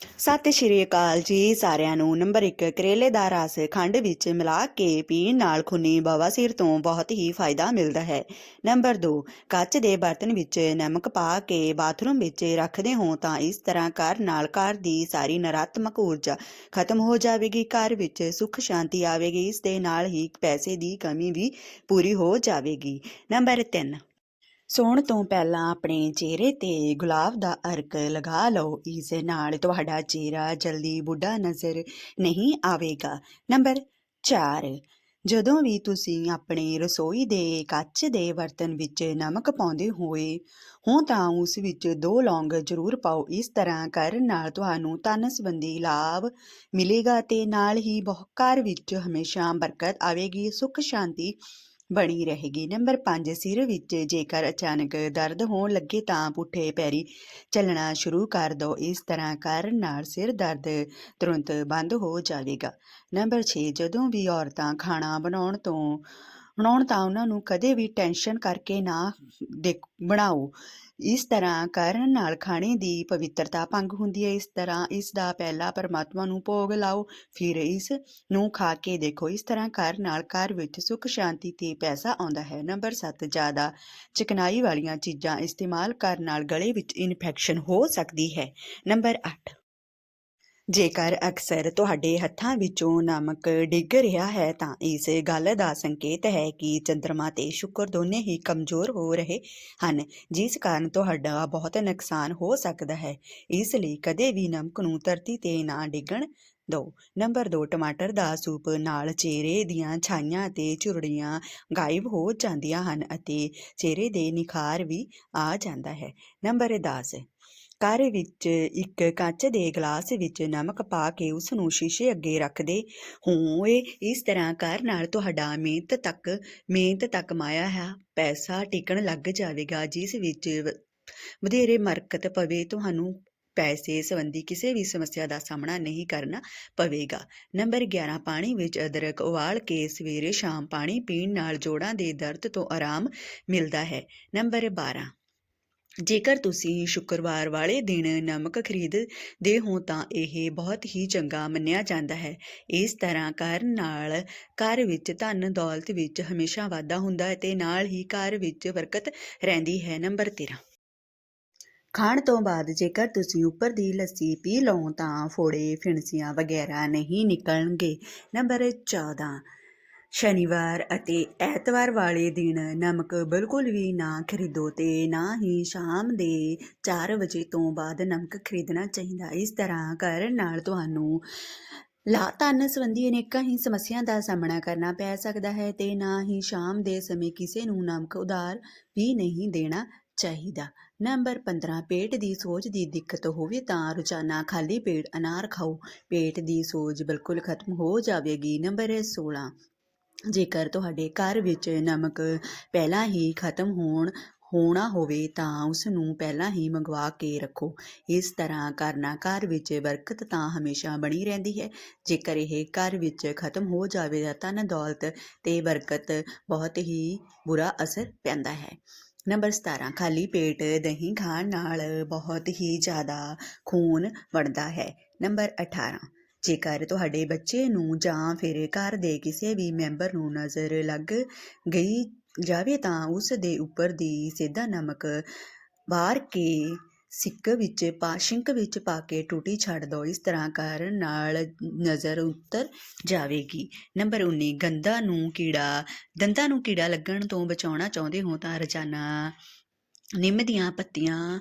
ਸਤਿ ਸ਼੍ਰੀ ਅਕਾਲ ਜੀ ਸਾਰਿਆਂ ਨੂੰ। ਨੰਬਰ 1 ਕਰੇਲੇ ਦਾ ਰਸ ਖੰਡ ਵਿੱਚ ਮਿਲਾ ਕੇ ਪੀਣ ਨਾਲ ਖੂਨੀ ਬਵਾਸੀਰ ਤੋਂ ਬਹੁਤ ਹੀ ਫਾਇਦਾ ਮਿਲਦਾ ਹੈ। ਨੰਬਰ 2 ਕੱਚ ਦੇ ਬਰਤਨ ਵਿੱਚ ਨਮਕ ਪਾ ਕੇ ਬਾਥਰੂਮ ਵਿੱਚ ਰੱਖਦੇ ਹੋ ਤਾਂ ਇਸ ਤਰ੍ਹਾਂ ਘਰ ਨਾਲ ਘਰ ਦੀ ਸਾਰੀ ਨਰਾਤਮਕ ਊਰਜਾ ਖਤਮ ਹੋ ਜਾਵੇਗੀ। ਘਰ ਵਿੱਚ ਸੁੱਖ ਸ਼ਾਂਤੀ ਆਵੇਗੀ, ਇਸ ਦੇ ਨਾਲ ਹੀ ਪੈਸੇ ਦੀ ਕਮੀ ਵੀ ਪੂਰੀ ਹੋ ਜਾਵੇਗੀ। ਨੰਬਰ 3 ਸੌਣ ਤੋਂ ਪਹਿਲਾਂ ਆਪਣੇ ਚਿਹਰੇ ਤੇ ਗੁਲਾਬ ਦਾ ਅਰਕ ਲਗਾ ਲਓ। ਇਸ ਨਾਲ ਤੁਹਾਡਾ ਚਿਹਰਾ ਜਲਦੀ ਬੁੱਢਾ ਨਜ਼ਰ ਨਹੀਂ ਆਵੇਗਾ। ਨੰਬਰ 4 ਜਦੋਂ ਵੀ ਤੁਸੀਂ ਆਪਣੇ ਰਸੋਈ ਦੇ ਕੱਚ ਦੇ ਬਰਤਨ ਵਿੱਚ ਨਮਕ ਪਾਉਂਦੇ ਹੋਏ ਹੋ ਤਾਂ ਉਸ ਵਿੱਚ ਦੋ ਲੌਂਗ ਜ਼ਰੂਰ ਪਾਓ। ਇਸ ਤਰ੍ਹਾਂ ਕਰਨ ਨਾਲ ਤੁਹਾਨੂੰ ਤਨ ਸੰਬੰਧੀ ਲਾਭ ਮਿਲੇਗਾ ਤੇ ਨਾਲ ਹੀ ਬਹੁ ਘਰ ਵਿੱਚ ਹਮੇਸ਼ਾ ਬਰਕਤ ਆਵੇਗੀ। ਸੁੱਖ, ਸ਼ਾਂਤੀ ਬਣੀ ਰਹੇਗੀ। ਨੰਬਰ 5 ਸਿਰ ਵਿੱਚ ਜੇਕਰ ਅਚਾਨਕ ਦਰਦ ਹੋਣ ਲੱਗੇ ਤਾਂ ਪੁੱਠੇ ਪੈਰੀ ਚੱਲਣਾ ਸ਼ੁਰੂ ਕਰ ਦਿਓ ਇਸ ਤਰ੍ਹਾਂ ਕਰਨ ਨਾਲ ਸਿਰ ਦਰਦ ਤੁਰੰਤ ਬੰਦ ਹੋ ਜਾਵੇਗਾ। ਨੰਬਰ 6 ਜਦੋਂ ਵੀ ਔਰਤਾਂ ਖਾਣਾ ਬਣਾਉਣ ਤੋਂ, ਬਣਾਉਣ ਤਾਂ ਉਹਨਾਂ ਨੂੰ ਕਦੇ ਵੀ ਟੈਨਸ਼ਨ ਕਰਕੇ ਨਾ ਦੇਖ, ਬਣਾਓ। ਇਸ ਤਰ੍ਹਾਂ ਕਰਨ ਨਾਲ ਖਾਣੇ ਦੀ ਪਵਿੱਤਰਤਾ ਭੰਗ ਹੁੰਦੀ ਹੈ। ਇਸ ਤਰ੍ਹਾਂ ਇਸ ਦਾ ਪਹਿਲਾ ਪਰਮਾਤਮਾ ਨੂੰ ਭੋਗ ਲਾਓ, ਫਿਰ ਇਸ ਨੂੰ ਖਾ ਕੇ ਦੇਖੋ। ਇਸ ਤਰ੍ਹਾਂ ਘਰ ਨਾਲ ਘਰ ਵਿੱਚ ਸੁੱਖ, ਸ਼ਾਂਤੀ ਤੇ ਪੈਸਾ ਆਉਂਦਾ ਹੈ। ਨੰਬਰ 7 ਜ਼ਿਆਦਾ ਚਿਕਨਾਈ ਵਾਲੀਆਂ ਚੀਜ਼ਾਂ ਇਸਤੇਮਾਲ ਕਰਨ ਨਾਲ ਗਲੇ ਵਿੱਚ ਇਨਫੈਕਸ਼ਨ ਹੋ ਸਕਦੀ ਹੈ। ਨੰਬਰ 8 ਜੇਕਰ ਅਕਸਰ ਤੁਹਾਡੇ ਹੱਥਾਂ ਵਿੱਚੋਂ ਨਮਕ ਡਿੱਗ ਰਿਹਾ ਹੈ ਤਾਂ ਇਸ ਗੱਲ ਦਾ ਸੰਕੇਤ ਹੈ ਕਿ ਚੰ드ਰਮਾ ਤੇ ਸ਼ੁੱਕਰ ਦੋਨੇ ਹੀ ਕਮਜ਼ੋਰ ਹੋ ਰਹੇ ਹਨ, ਜਿਸ ਕਾਰਨ ਤੁਹਾਡਾ ਬਹੁਤ ਨੁਕਸਾਨ ਹੋ ਸਕਦਾ ਹੈ। ਇਸ ਲਈ ਕਦੇ ਵੀ ਨਮਕ ਨੂੰ ਧਰਤੀ ਤੇ ਨਾ ਡਿੱਗਣ ਦਿਓ। ਨੰਬਰ 2 ਟਮਾਟਰ ਦਾ ਸੂਪ ਨਾਲ ਚਿਹਰੇ ਦੀਆਂ ਛਾਈਆਂ ਅਤੇ ਝੁਰੜੀਆਂ ਗਾਇਬ ਹੋ ਜਾਂਦੀਆਂ ਹਨ ਅਤੇ ਚਿਹਰੇ ਦੇ ਨਿਖਾਰ ਵੀ ਆ ਜਾਂਦਾ ਹੈ। ਨੰਬਰ 10 ਘਰ ਵਿੱਚ ਇੱਕ ਕੱਚ ਦੇ ਗਲਾਸ ਵਿੱਚ ਨਮਕ ਪਾ ਕੇ ਉਸ ਨੂੰ ਸ਼ੀਸ਼ੇ ਅੱਗੇ ਰੱਖਦੇ ਹੋਏ ਇਸ ਤਰ੍ਹਾਂ ਘਰ ਨਾਲ ਤੁਹਾਡਾ ਮਿਹਨਤ ਤੱਕ ਮਿਹਨਤ ਤੱਕ ਮਾਇਆ ਹੈ। ਪੈਸਾ ਟਿਕਣ ਲੱਗ ਜਾਵੇਗਾ, ਜਿਸ ਵਿੱਚ ਵ- ਵਧੇਰੇ ਮਰਕਤ ਪਵੇ, ਤੁਹਾਨੂੰ ਪੈਸੇ ਸੰਬੰਧੀ ਕਿਸੇ ਵੀ ਸਮੱਸਿਆ ਦਾ ਸਾਹਮਣਾ ਨਹੀਂ ਕਰਨਾ ਪਵੇਗਾ। ਨੰਬਰ 11 ਪਾਣੀ ਵਿੱਚ ਅਦਰਕ ਉਬਾਲ ਕੇ ਸਵੇਰੇ ਸ਼ਾਮ ਪਾਣੀ ਪੀਣ ਨਾਲ ਜੋੜਾਂ ਦੇ ਦਰਦ ਤੋਂ ਆਰਾਮ ਮਿਲਦਾ ਹੈ। ਨੰਬਰ 12 ਜੇਕਰ ਤੁਸੀਂ ਸ਼ੁੱਕਰਵਾਰ ਵਾਲੇ ਦਿਨ ਨਮਕ ਖਰੀਦਦੇ ਹੋ ਤਾਂ ਇਹ ਬਹੁਤ ਹੀ ਚੰਗਾ ਮੰਨਿਆ ਜਾਂਦਾ ਹੈ। ਇਸ ਤਰ੍ਹਾਂ ਕਰਨ ਨਾਲ ਘਰ ਵਿੱਚ ਧਨ ਦੌਲਤ ਵਿੱਚ ਹਮੇਸ਼ਾ ਵਾਧਾ ਹੁੰਦਾ ਹੈ ਤੇ ਨਾਲ ਹੀ ਘਰ ਵਿੱਚ ਬਰਕਤ ਰਹਿੰਦੀ ਹੈ। ਨੰਬਰ 13 ਖਾਣ ਤੋਂ ਬਾਅਦ ਜੇਕਰ ਤੁਸੀਂ ਉੱਪਰ ਦੀ ਲੱਸੀ ਪੀ ਲਓ ਤਾਂ ਫੋੜੇ, ਫਿਣਸੀਆਂ ਵਗੈਰਾ ਨਹੀਂ ਨਿਕਲਣਗੇ। ਨੰਬਰ 14 ਸ਼ਨੀਵਾਰ ਅਤੇ ਐਤਵਾਰ ਵਾਲੇ ਦਿਨ ਨਮਕ ਬਿਲਕੁਲ ਵੀ ਨਾ ਖਰੀਦੋ ਤੇ ਨਾ ਹੀ ਸ਼ਾਮ ਦੇ 4 ਵਜੇ ਤੋਂ ਬਾਅਦ ਨਮਕ ਖਰੀਦਣਾ ਚਾਹੀਦਾ। ਇਸ ਤਰ੍ਹਾਂ ਕਰਨ ਨਾਲ ਤੁਹਾਨੂੰ ਲਾ ਧਨ ਸੰਬੰਧੀ ਅਨੇਕਾਂ ਹੀ ਸਮੱਸਿਆ ਦਾ ਸਾਹਮਣਾ ਕਰਨਾ ਪੈ ਸਕਦਾ ਹੈ ਤੇ ਨਾ ਹੀ ਸ਼ਾਮ ਦੇ ਸਮੇਂ ਕਿਸੇ ਨੂੰ ਨਮਕ ਉਧਾਰ ਵੀ ਨਹੀਂ ਦੇਣਾ ਚਾਹੀਦਾ। ਨੰਬਰ 15 ਪੇਟ ਦੀ ਸੋਜ ਦੀ ਦਿੱਕਤ ਹੋਵੇ ਤਾਂ ਰੋਜ਼ਾਨਾ ਖਾਲੀ ਪੇਟ ਅਨਾਰ ਖਾਓ। ਪੇਟ ਦੀ ਸੋਜ ਬਿਲਕੁਲ ਖਤਮ ਹੋ ਜਾਵੇਗੀ। ਨੰਬਰ 16 ਜੇਕਰ ਤੁਹਾਡੇ ਘਰ ਵਿੱਚ ਨਮਕ ਪਹਿਲਾਂ ਹੀ ਖਤਮ ਹੋਣ, ਹੋਣਾ ਹੋਵੇ ਤਾਂ ਉਸ ਨੂੰ ਪਹਿਲਾਂ ਹੀ ਮੰਗਵਾ ਕੇ ਰੱਖੋ। ਇਸ ਤਰ੍ਹਾਂ ਕਰਨਾ ਘਰ ਵਿੱਚ ਬਰਕਤ ਤਾਂ ਹਮੇਸ਼ਾ ਬਣੀ ਰਹਿੰਦੀ ਹੈ। ਜੇਕਰ ਇਹ ਘਰ ਵਿੱਚ ਖਤਮ ਹੋ ਜਾਵੇ ਤਾਂ ਧਨ ਦੌਲਤ ਤੇ ਬਰਕਤ ਬਹੁਤ ਹੀ ਬੁਰਾ ਅਸਰ ਪੈਂਦਾ ਹੈ। ਨੰਬਰ 17 ਖਾਲੀ ਪੇਟ ਦਹੀਂ ਖਾਣ ਨਾਲ ਬਹੁਤ ਹੀ ਜ਼ਿਆਦਾ ਖੂਨ ਬਣਦਾ ਹੈ। ਨੰਬਰ 18 ਜੇਕਰ ਤੁਹਾਡੇ ਬੱਚੇ ਨੂੰ ਜਾਂ ਫਿਰ ਘਰ ਦੇ ਕਿਸੇ ਵੀ ਮੈਂਬਰ ਨੂੰ ਨਜ਼ਰ ਲੱਗ ਗਈ ਜਾਵੇ ਤਾਂ ਉਸ ਦੇ ਉੱਪਰ ਦੀ ਸਿੱਧਾ ਨਮਕ ਬਾਹਰ ਕੇ ਸਿੱਕ ਵਿੱਚ ਪਾ, ਸ਼ਿੰਕ ਵਿੱਚ ਪਾ ਕੇ ਟੂਟੀ ਛੱਡ ਦਿਓ। ਇਸ ਤਰ੍ਹਾਂ ਕਰਨ ਨਾਲ ਨਜ਼ਰ ਉਤਰ ਜਾਵੇਗੀ। ਨੰਬਰ 19 ਗੰਦਾ ਨੂੰ ਕੀੜਾ ਦੰਦਾਂ ਨੂੰ ਕੀੜਾ ਲੱਗਣ ਤੋਂ ਬਚਾਉਣਾ ਚਾਹੁੰਦੇ ਹੋ ਤਾਂ ਰੋਜ਼ਾਨਾ ਨਿੰਮ ਦੀਆਂ ਪੱਤੀਆਂ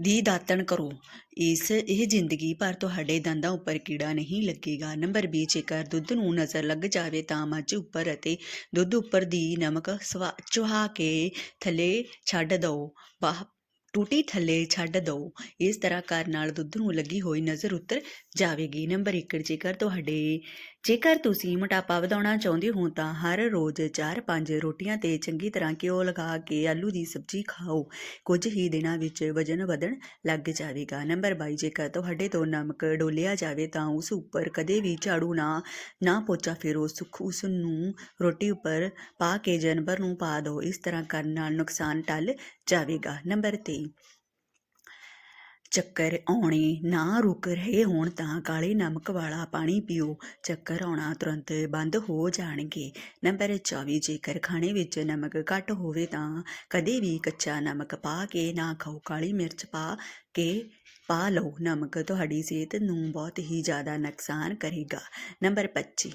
ਦੀ ਦਾਤਣ ਕਰੋ। ਇਸ, ਇਹ ਜ਼ਿੰਦਗੀ ਭਰ ਤੁਹਾਡੇ ਦੰਦਾਂ ਉੱਪਰ ਕੀੜਾ ਨਹੀਂ ਲੱਗੇਗਾ। ਨੰਬਰ 20 ਜੇਕਰ ਦੁੱਧ ਨੂੰ ਨਜ਼ਰ ਲੱਗ ਜਾਵੇ ਤਾਂ ਮੱਝ ਉੱਪਰ ਅਤੇ ਦੁੱਧ ਉੱਪਰ ਦੀ ਨਮਕ ਸਵਾ, ਚੁਹਾ ਕੇ ਥੱਲੇ ਛੱਡ ਦਿਓ। ਬਾਹ, ਟੂਟੀ ਥੱਲੇ ਛੱਡ ਦਿਓ। ਇਸ ਤਰ੍ਹਾਂ ਕਰਨ ਨਾਲ ਦੁੱਧ ਨੂੰ ਲੱਗੀ ਹੋਈ ਨਜ਼ਰ ਉਤਰ ਜਾਵੇਗੀ। ਨੰਬਰ 1 ਜੇਕਰ ਤੁਹਾਡੇ ਜੇਕਰ ਤੁਸੀਂ ਮੋਟਾਪਾ ਵਧਾਉਣਾ ਚਾਹੁੰਦੇ ਹੋ ਤਾਂ ਹਰ ਰੋਜ਼ 4-5 ਰੋਟੀਆਂ ਤੇ ਚੰਗੀ ਤਰ੍ਹਾਂ ਘਿਓ ਲਗਾ ਕੇ ਆਲੂ ਦੀ ਸਬਜ਼ੀ ਖਾਓ। ਕੁਝ ਹੀ ਦਿਨਾਂ ਵਿੱਚ ਵਜਨ ਵਧਣ ਲੱਗ ਜਾਵੇਗਾ। ਨੰਬਰ 22 ਜੇਕਰ ਤੁਹਾਡੇ ਤੋਂ ਨਮਕ ਡੋਲਿਆ ਜਾਵੇ ਤਾਂ ਉਸ ਉੱਪਰ ਕਦੇ ਵੀ ਝਾੜੂ ਨਾ ਨਾ ਪੋਚਾ ਫੇਰੋ। ਸੁੱਖ ਉਸ ਨੂੰ ਰੋਟੀ ਉੱਪਰ ਪਾ ਕੇ ਜਾਨਵਰ ਨੂੰ ਪਾ ਦਿਓ। ਇਸ ਤਰ੍ਹਾਂ ਕਰਨ ਨਾਲ ਨੁਕਸਾਨ ਟਲ ਜਾਵੇਗਾ। ਨੰਬਰ 23 ਚੱਕਰ ਆਉਣੇ, ਨਾ ਰੁਕ ਰਹੇ ਹੋਣ ਤਾਂ ਕਾਲੇ ਨਮਕ ਵਾਲਾ ਪਾਣੀ ਪੀਓ। ਚੱਕਰ ਆਉਣਾ ਤੁਰੰਤ ਬੰਦ ਹੋ ਜਾਣਗੇ। ਨੰਬਰ 24 ਜੇਕਰ ਖਾਣੇ ਵਿੱਚ ਨਮਕ ਘੱਟ ਹੋਵੇ ਤਾਂ ਕਦੇ ਵੀ ਕੱਚਾ ਨਮਕ ਪਾ ਕੇ ਨਾ ਖਾਓ। ਕਾਲੀ ਮਿਰਚ ਪਾ ਕੇ ਪਾ ਲਓ। ਨਮਕ ਤੁਹਾਡੀ ਸਿਹਤ ਨੂੰ ਬਹੁਤ ਹੀ ਜ਼ਿਆਦਾ ਨੁਕਸਾਨ ਕਰੇਗਾ। ਨੰਬਰ 25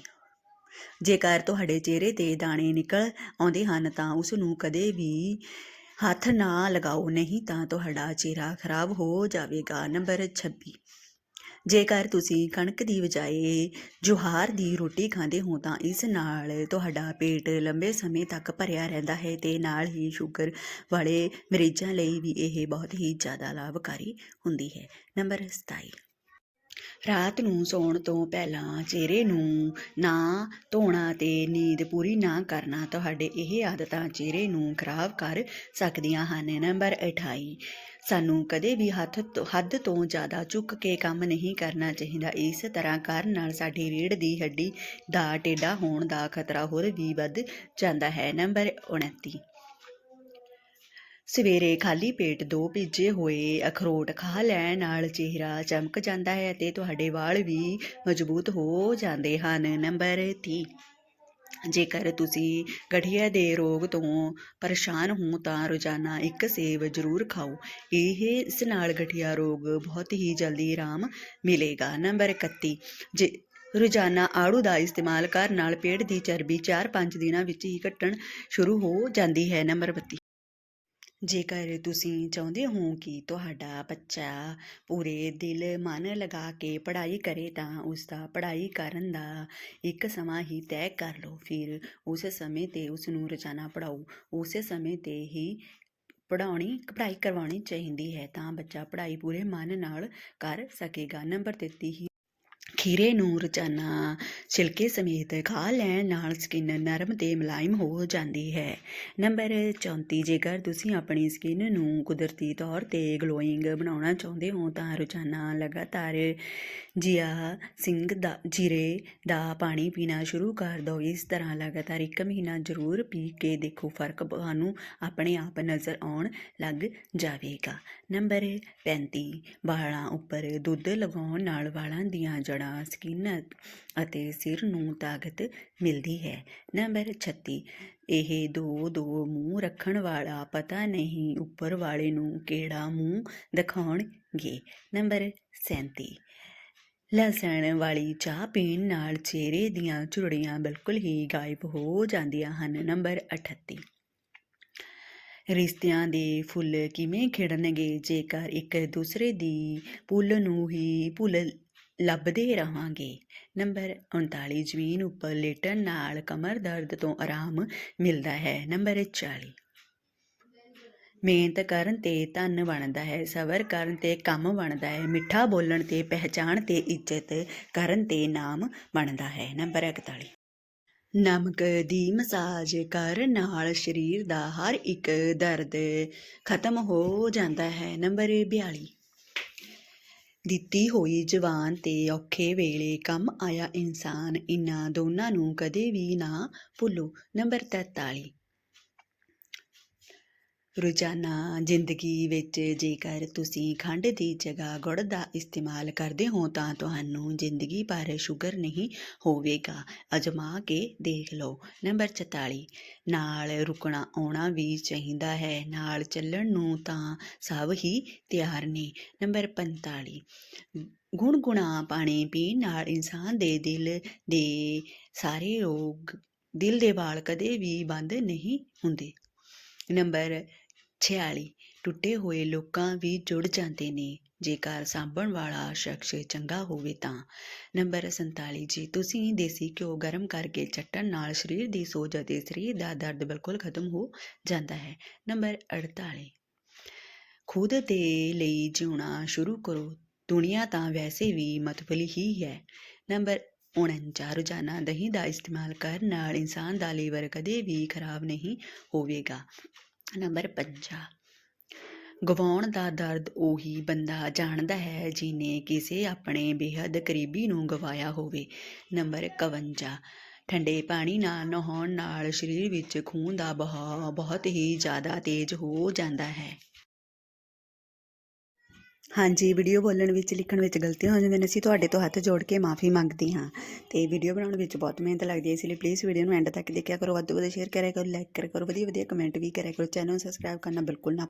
ਜੇਕਰ ਤੁਹਾਡੇ ਚਿਹਰੇ ਤੇ ਦਾਣੇ ਨਿਕਲ ਆਉਂਦੇ ਹਨ ਤਾਂ ਉਸ ਨੂੰ ਕਦੇ ਵੀ ਹੱਥ ਨਾ ਲਗਾਓ, ਨਹੀਂ ਤਾਂ ਤੁਹਾਡਾ ਚਿਹਰਾ ਖਰਾਬ ਹੋ ਜਾਵੇਗਾ। ਨੰਬਰ 26 ਜੇਕਰ ਤੁਸੀਂ ਕਣਕ ਦੀ ਬਜਾਏ ਜੁਹਾਰ ਦੀ ਰੋਟੀ ਖਾਂਦੇ ਹੋ, ਤਾਂ ਇਸ ਨਾਲ ਤੁਹਾਡਾ ਪੇਟ ਲੰਬੇ ਸਮੇਂ ਤੱਕ ਭਰਿਆ ਰਹਿੰਦਾ ਹੈ ਤੇ ਨਾਲ ਹੀ ਸ਼ੂਗਰ ਵਾਲੇ ਮਰੀਜ਼ਾਂ ਲਈ ਵੀ ਇਹ ਬਹੁਤ ਹੀ ਜ਼ਿਆਦਾ ਲਾਭਕਾਰੀ ਹੁੰਦੀ ਹੈ। ਨੰਬਰ 27 ਰਾਤ ਨੂੰ ਸੌਣ ਤੋਂ ਪਹਿਲਾਂ ਚਿਹਰੇ ਨੂੰ ਨਾ ਧੋਣਾ ਤੇ ਨੀਂਦ ਪੂਰੀ ਨਾ ਕਰਨਾ ਤੁਹਾਡੇ ਇਹ ਆਦਤਾਂ ਚਿਹਰੇ ਨੂੰ ਖਰਾਬ ਕਰ ਸਕਦੀਆਂ ਹਨ। ਨੰਬਰ 28 ਸਾਨੂੰ ਕਦੇ ਵੀ ਹੱਥ ਤੋਂ, ਹੱਦ ਤੋਂ ਜ਼ਿਆਦਾ ਚੁੱਕ ਕੇ ਕੰਮ ਨਹੀਂ ਕਰਨਾ ਚਾਹੀਦਾ। ਇਸ ਤਰ੍ਹਾਂ ਕਰਨ ਨਾਲ ਸਾਡੀ ਰੀੜ੍ਹ ਦੀ ਹੱਡੀ ਦਾ ਟੇਢਾ ਹੋਣ ਦਾ ਖਤਰਾ ਹੋਰ ਵੀ ਵੱਧ ਜਾਂਦਾ ਹੈ। ਨੰਬਰ 29 ਸਵੇਰੇ ਖਾਲੀ ਪੇਟ ਦੋ ਭਿੱਜੇ ਹੋਏ ਅਖਰੋਟ ਖਾ ਲੈਣ ਨਾਲ ਚਿਹਰਾ ਚਮਕ ਜਾਂਦਾ ਹੈ ਅਤੇ ਤੁਹਾਡੇ ਵਾਲ ਵੀ ਮਜ਼ਬੂਤ ਹੋ ਜਾਂਦੇ ਹਨ। ਨੰਬਰ 30 ਜੇਕਰ ਤੁਸੀਂ ਗਠੀਆ ਦੇ ਰੋਗ ਤੋਂ ਪਰੇਸ਼ਾਨ ਹੋ ਤਾਂ ਰੋਜ਼ਾਨਾ ਇੱਕ ਸੇਬ ਜ਼ਰੂਰ ਖਾਓ। ਇਹ ਇਸ ਨਾਲ ਗਠੀਆ ਰੋਗ ਬਹੁਤ ਹੀ ਜਲਦੀ ਆਰਾਮ ਮਿਲੇਗਾ। ਨੰਬਰ 31 ਜੇ ਰੋਜ਼ਾਨਾ ਆੜੂ ਦਾ ਇਸਤੇਮਾਲ ਕਰਨ ਨਾਲ ਪੇਟ ਦੀ ਚਰਬੀ 4-5 ਦਿਨਾਂ ਵਿੱਚ ਹੀ ਘਟਣ ਸ਼ੁਰੂ ਹੋ ਜਾਂਦੀ ਹੈ। ਨੰਬਰ 32 ਜੇਕਰ ਤੁਸੀਂ ਚਾਹੁੰਦੇ ਹੋ ਕਿ ਤੁਹਾਡਾ ਬੱਚਾ ਪੂਰੇ ਦਿਲ ਮਨ ਲਗਾ ਕੇ ਪੜ੍ਹਾਈ ਕਰੇ ਤਾਂ ਉਸ ਦਾ ਪੜ੍ਹਾਈ ਕਰਨ ਦਾ ਇੱਕ ਸਮਾਂ ਹੀ ਤੈਅ ਕਰ ਲਓ। ਫਿਰ ਉਸ ਸਮੇਂ ਤੇ ਉਸ ਨੂੰ ਰੋਜ਼ਾਨਾ ਪੜ੍ਹਾਓ। ਉਸੇ ਸਮੇਂ ਤੇ ਹੀ ਪੜ੍ਹਾਉਣੀ, ਪੜ੍ਹਾਈ ਕਰਵਾਉਣੀ ਚਾਹੀਦੀ ਹੈ ਤਾਂ ਬੱਚਾ ਪੜ੍ਹਾਈ ਪੂਰੇ ਮਨ ਨਾਲ ਕਰ ਸਕੇਗਾ। ਨੰਬਰ 33 ਹੀ ਖੀਰੇ ਨੂੰ ਰੋਜ਼ਾਨਾ ਛਿਲਕੇ ਸਮੇਤ ਖਾ ਲੈਣ ਨਾਲ ਸਕਿਨ ਨਰਮ ਤੇ ਮੁਲਾਇਮ ਹੋ ਜਾਂਦੀ ਹੈ। ਨੰਬਰ 34 ਜੇਕਰ ਤੁਸੀਂ ਆਪਣੀ ਸਕਿਨ ਨੂੰ ਕੁਦਰਤੀ ਤੌਰ ਤੇ ਗਲੋਇੰਗ ਬਣਾਉਣਾ ਚਾਹੁੰਦੇ ਹੋ, ਤਾਂ ਰੋਜ਼ਾਨਾ ਲਗਾਤਾਰ ਜੀਆ ਸਿੰਘ ਦਾ, ਜੀਰੇ ਦਾ ਪਾਣੀ ਪੀਣਾ ਸ਼ੁਰੂ ਕਰ ਦਿਓ। ਇਸ ਤਰ੍ਹਾਂ ਲਗਾਤਾਰ ਇੱਕ ਮਹੀਨਾ ਜ਼ਰੂਰ ਪੀ ਕੇ ਦੇਖੋ, ਫ਼ਰਕ ਤੁਹਾਨੂੰ ਆਪਣੇ ਆਪ ਨਜ਼ਰ ਆਉਣ ਲੱਗ ਜਾਵੇਗਾ। ਨੰਬਰ 35 ਵਾਲਾਂ ਉੱਪਰ ਦੁੱਧ ਲਗਾਉਣ ਨਾਲ ਵਾਲਾਂ ਦੀਆਂ ਜੜ੍ਹਾਂ ਸਕਿਨ ਅਤੇ ਸਿਰ ਨੂੰ ਤਾਕਤ ਮਿਲਦੀ ਹੈ। ਨੰਬਰ 36 ਇਹ ਦੋ ਦੋ ਮੂੰਹ ਰੱਖਣ ਵਾਲਾ ਪਤਾ ਨਹੀਂ ਉੱਪਰ ਵਾਲੇ ਨੂੰ ਕਿਹੜਾ ਮੂੰਹ ਦਿਖਾਉਣਗੇ। ਨੰਬਰ 37 ਲਸਣ ਵਾਲੀ ਚਾਹ ਪੀਣ ਨਾਲ ਚਿਹਰੇ ਦੀਆਂ ਝੁਰੜੀਆਂ ਬਿਲਕੁਲ ਹੀ ਗਾਇਬ ਹੋ ਜਾਂਦੀਆਂ ਹਨ। ਨੰਬਰ 38 ਰਿਸ਼ਤਿਆਂ ਦੇ ਫੁੱਲ ਕਿਵੇਂ ਖਿੜਨਗੇ? ਜੇਕਰ ਇੱਕ ਦੂਸਰੇ ਦੀ ਪੁੱਲ ਨੂੰ ਹੀ ਭੁੱਲ ਲੱਭਦੇ ਰਹਾਂਗੇ। ਨੰਬਰ 39 ਜ਼ਮੀਨ ਉੱਪਰ ਲੇਟਣ ਨਾਲ ਕਮਰ ਦਰਦ ਤੋਂ ਆਰਾਮ ਮਿਲਦਾ ਹੈ। ਨੰਬਰ 40 ਮਿਹਨਤ ਕਰਨ ਤੇ ਧਨ ਬਣਦਾ ਹੈ, ਸਬਰ ਕਰਨ ਤੇ ਕੰਮ ਬਣਦਾ ਹੈ, ਮਿੱਠਾ ਬੋਲਣ ਤੇ ਪਹਿਚਾਣ ਤੇ ਇੱਜ਼ਤ ਕਰਨ ਤੇ ਨਾਮ ਬਣਦਾ ਹੈ। ਨੰਬਰ 41 ਨਮਕ ਦੀ ਮਸਾਜ ਕਰਨ ਨਾਲ ਸਰੀਰ ਦਾ ਹਰ ਇੱਕ ਦਰਦ ਖਤਮ ਹੋ ਜਾਂਦਾ ਹੈ। ਨੰਬਰ 42 ਦਿੱਤੀ ਹੋਈ ਜਵਾਨ ਤੇ ਔਖੇ ਵੇਲੇ ਕੰਮ ਆਇਆ ਇਨਸਾਨ ਇਹਨਾਂ ਦੋਨਾਂ ਨੂੰ ਕਦੇ ਵੀ ਨਾ ਭੁੱਲੋ। ਨੰਬਰ 43 ਰੋਜ਼ਾਨਾ ਜ਼ਿੰਦਗੀ ਵਿੱਚ ਜੇਕਰ ਤੁਸੀਂ ਖੰਡ ਦੀ ਜਗ੍ਹਾ ਗੁੜ ਦਾ ਇਸਤੇਮਾਲ ਕਰਦੇ ਹੋ, ਤਾਂ ਤੁਹਾਨੂੰ ਜ਼ਿੰਦਗੀ ਭਰ ਸ਼ੂਗਰ ਨਹੀਂ ਹੋਵੇਗਾ। ਅਜਮਾ ਕੇ ਦੇਖ ਲਓ, ਨੰਬਰ 44 ਨਾਲ ਰੁਕਣਾ ਆਉਣਾ ਵੀ ਚਾਹੀਦਾ ਹੈ। ਨਾਲ ਚੱਲਣ ਨੂੰ ਤਾਂ ਸਭ ਹੀ ਤਿਆਰ ਨੇ। ਨੰਬਰ 45 ਗੁਣਗੁਣਾ ਪਾਣੀ ਪੀਣ ਨਾਲ ਇਨਸਾਨ ਦੇ ਦਿਲ ਦੇ ਸਾਰੇ ਰੋਗ, ਦਿਲ ਦੇ ਵਾਲ ਕਦੇ ਵੀ ਬੰਦ ਨਹੀਂ ਹੁੰਦੇ। ਨੰਬਰ 46 ਟੁੱਟੇ ਹੋਏ ਲੋਕਾਂ ਵੀ ਜੁੜ ਜਾਂਦੇ ਨੇ। ਜੇਕਰ ਸਾਂਭਣ ਵਾਲਾ ਸ਼ਖਸ ਚੰਗਾ ਹੋਵੇ ਤਾਂ। ਨੰਬਰ 47 ਜੀ, ਤੁਸੀਂ ਦੇਸੀ ਘਿਓ ਗਰਮ ਕਰਕੇ ਚੱਟਣ ਨਾਲ ਸਰੀਰ ਦੀ ਸੋਜ ਅਤੇ ਸਰੀਰ ਦਾ ਦਰਦ ਬਿਲਕੁਲ ਖਤਮ ਹੋ ਜਾਂਦਾ ਹੈ। ਨੰਬਰ 48 ਖੁਦ ਦੇ ਲਈ ਜਿਉਣਾ ਸ਼ੁਰੂ ਕਰੋ। ਦੁਨੀਆ ਤਾਂ ਵੈਸੇ ਵੀ ਮਤਬਲੀ ਹੀ ਹੈ। ਨੰਬਰ 49 ਰੋਜ਼ਾਨਾ ਦਹੀਂ ਦਾ ਇਸਤੇਮਾਲ ਕਰਨ ਨਾਲ ਇਨਸਾਨ ਦਾ ਲੀਵਰ ਕਦੇ ਵੀ ਖਰਾਬ ਨਹੀਂ ਹੋਵੇਗਾ। ਨੰਬਰ 50 ਗਵਾਉਣ ਦਾ ਦਰਦ ਉਹੀ ਬੰਦਾ ਜਾਣਦਾ ਹੈ ਜਿਨੇ ਕਿਸੇ ਆਪਣੇ ਬੇਹੱਦ ਕਰੀਬੀ ਨੂੰ ਗਵਾਇਆ ਹੋਵੇ। ਨੰਬਰ 51 ਠੰਡੇ ਪਾਣੀ ਨਾਲ ਨਹਾਉਣ ਨਾਲ ਸਰੀਰ ਵਿੱਚ ਖੂਨ ਦਾ ਬਹਾਅ ਬਹੁਤ ਹੀ ਜ਼ਿਆਦਾ ਤੇਜ਼ ਹੋ ਜਾਂਦਾ ਹੈ। ਹਾਂਜੀ ਵੀਡੀਓ ਬੋਲਣ ਵਿੱਚ, ਲਿਖਣ ਵਿੱਚ ਗਲਤੀਆਂ ਹੋ ਜਾਂਦੀਆਂ ਨੇ, ਅਸੀਂ ਤੁਹਾਡੇ ਤੋਂ ਹੱਥ ਜੋੜ ਕੇ ਮਾਫੀ ਮੰਗਦੇ ਹਾਂ। ਤੇ ਵੀਡੀਓ ਬਣਾਉਣ ਵਿੱਚ ਬਹੁਤ ਮਿਹਨਤ ਲੱਗਦੀ ਹੈ, ਇਸ ਲਈ ਪਲੀਜ਼ ਵੀਡੀਓ ਨੂੰ ਐਂਡ ਤੱਕ ਦੇਖਿਆ ਕਰੋ, ਵੱਧ ਤੋਂ ਵੱਧ ਸ਼ੇਅਰ ਕਰਿਆ ਕਰੋ ਲਾਈਕ ਕਰਿਆ ਕਰੋ ਵਧੀਆ ਵਧੀਆ ਕਮੈਂਟ ਵੀ ਕਰਿਆ ਕਰੋ ਚੈਨਲ ਨੂੰ ਸਬਸਕ੍ਰਾਈਬ ਕਰਨਾ ਬਿਲਕੁਲ ਨਾ